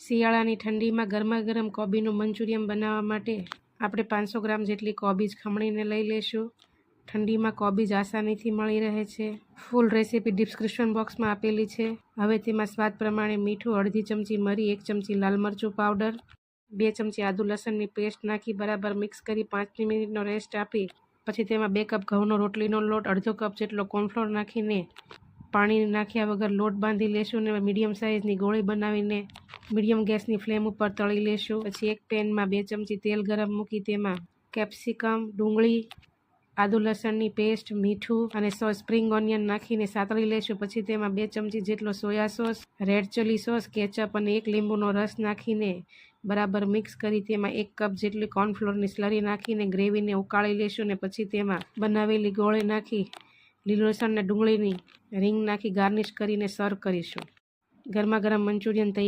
શિયાળાની ઠંડીમાં ગરમા ગરમ કોબીનું મંચુરિયમ બનાવવા માટે આપણે પાંચસો ગ્રામ જેટલી કોબીજ ખમણીને લઈ લેશું ઠંડીમાં કોબીજ આસાનીથી મળી રહે છે. ફૂલ રેસીપી ડિસ્ક્રિપ્શન બોક્સમાં આપેલી છે. હવે તેમાં સ્વાદ પ્રમાણે મીઠું, અડધી ચમચી મરી, એક ચમચી લાલ મરચું પાવડર, બે ચમચી આદુ લસણની પેસ્ટ નાખી બરાબર મિક્સ કરી પાંચ મિનિટનો રેસ્ટ આપી. પછી તેમાં બે કપ ઘઉંનો રોટલીનો લોટ, અડધો કપ જેટલો કોર્નફ્લોર નાખીને પાણી નાખ્યા વગર લોટ બાંધી લેશું ને મીડિયમ સાઇઝની ગોળી બનાવીને મીડિયમ ગેસની ફ્લેમ ઉપર તળી લેશું. પછી એક પેનમાં બે ચમચી તેલ ગરમ મૂકી તેમાં કેપ્સિકમ, ડુંગળી, આદુ લસણની પેસ્ટ, મીઠું અને સો સ્પ્રિંગ ઓનિયન નાખીને સાતળી લેશું. પછી તેમાં બે ચમચી જેટલો soya sauce, red chilli sauce, ketchup અને એક લીંબુનો રસ નાખીને બરાબર મિક્સ કરી તેમાં એક કપ જેટલી કોર્નફ્લોરની સ્લરી નાખીને ગ્રેવીને ઉકાળી લેશું ને પછી તેમાં બનાવેલી ગોળી નાખી લીલું લસણ અને ડુંગળીની રીંગ નાખી ગાર્નિશ કરીને સર્વ કરીશું. ગરમા ગરમ મંચુરિયન તૈયાર